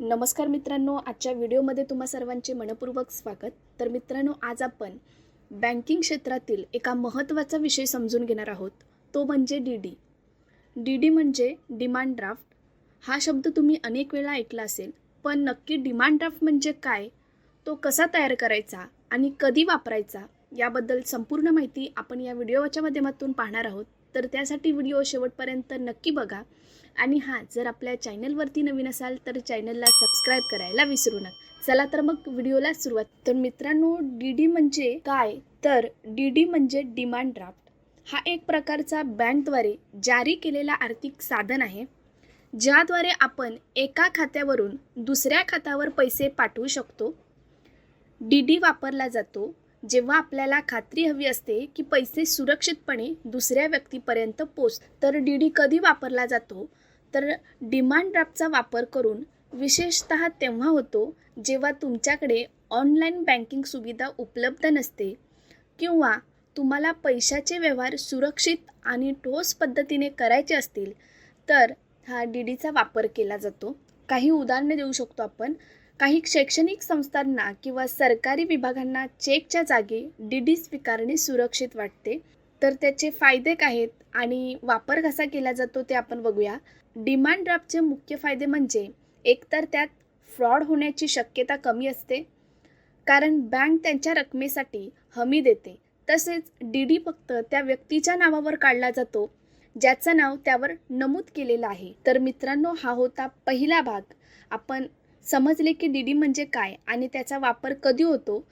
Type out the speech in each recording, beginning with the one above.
नमस्कार मित्रांनो आजच्या व्हिडिओमध्ये तुम्हा सर्वांचे मनपूर्वक स्वागत. तर मित्रांनो आज आपण बँकिंग क्षेत्रातील एका महत्त्वाचा विषय समजून घेणार आहोत. तो म्हणजे डी डी डी डी म्हणजे डिमांड ड्राफ्ट हा शब्द तुम्ही अनेक वेळा ऐकला असेल पण नक्की डिमांड ड्राफ्ट म्हणजे काय? तो कसा तयार करायचा आणि कधी वापरायचा? याबद्दल संपूर्ण माहिती आपण या व्हिडिओच्या माध्यमातून पाहणार आहोत. तर त्यासाठी व्हिडिओ शेवटपर्यंत नक्की बघा. आणि हां जर आपल्या चॅनलवरती नवीन असाल तर चॅनलला सबस्क्राईब करायला विसरू नका. चला तर मग व्हिडिओला सुरुवात. तर मित्रांनो डी डी म्हणजे काय? तर डी डी म्हणजे डिमांड ड्राफ्ट हा एक प्रकारचा बँकद्वारे जारी केलेला आर्थिक साधन आहे ज्याद्वारे आपण एका खात्यावरून दुसऱ्या खात्यावर पैसे पाठवू शकतो. डी डी वापरला जातो. जेव्हा आपल्याला खात्री हवी असते की पैसे सुरक्षितपणे दुसऱ्या व्यक्तीपर्यंत पोच तर डी डी कधी वापरला जातो? तर डिमांड ड्राफ्टचा वापर करून विशेषत तेव्हा होतो जेव्हा तुमच्याकडे ऑनलाईन बँकिंग सुविधा उपलब्ध नसते किंवा तुम्हाला पैशाचे व्यवहार सुरक्षित आणि ठोस पद्धतीने करायचे असतील तर हा डी डीचा वापर केला जातो. काही उदाहरणे देऊ शकतो आपण. काही शैक्षणिक संस्थांना किंवा सरकारी विभागांना चेकच्या जागी डी डी स्वीकारणे सुरक्षित वाटते. तर त्याचे फायदे काय आहेत आणि वापर कसा केला जातो ते आपण बघूया. डिमांड ड्राफ्टचे मुख्य फायदे म्हणजे एकतर त्यात फ्रॉड होण्याची शक्यता कमी असते. कारण बँक त्यांच्या रकमेसाठी हमी देते. तसेच डी डी फक्त त्या व्यक्तीच्या नावावर काढला जातो. ज्याचं नाव त्यावर नमूद केलेलं आहे. तर मित्रांनो हा होता पहिला भाग. आपण समजले की डी डी म्हणजे काय आणि त्याचा वापर कधी होतो?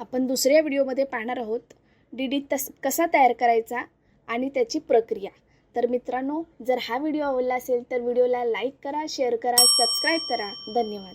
आपण दुसऱ्या व्हिडिओमध्ये पाहणार आहोत. डी डी तस कसा तयार करायचा आणि त्याची प्रक्रिया. तर मित्रांनो जर हा व्हिडिओ आवडला असेल तर व्हिडिओला लाईक करा शेअर करा सबस्क्राईब करा. धन्यवाद.